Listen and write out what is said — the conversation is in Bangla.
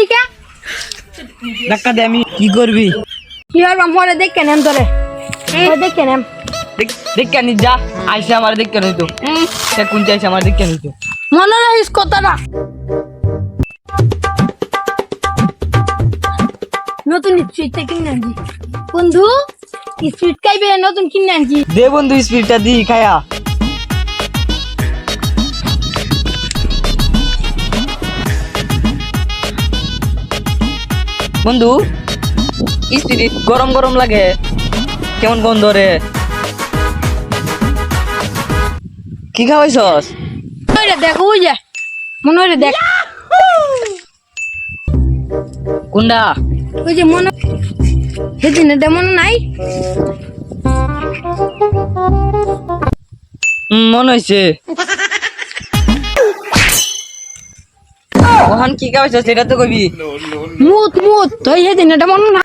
লিকা ধাক্কা দে আমি কি করবি কি আর মরে দেখ কেন তোরে ওই দেখ কেন দেখ দেখ কেন যা আইসে আমার দেখ কেন তো সে কোন চাইছে আমার দেখ কেন তো মনে রাখিস কথাটা নতুন স্ট্রিটটা কিনে আনছি বন্ধু স্ট্রিট খাইবে নতুন কিনে আনছি দে বন্ধু স্পিডটা দি খায়া বন্ধু। স্পিড গরম গরম লাগে। কেমন গন্ধ রে। কি খাওয়াইছস? দেখ ওই যে মনে হয় দেখ। কুন্ডা। ওই যে মনে সেদিন এটা মনে নাই মনে হয়েছে ওখান কি খাওয়াইছস সেটা তো কবি। মুত মুত তো সেদিন এটা মনে না।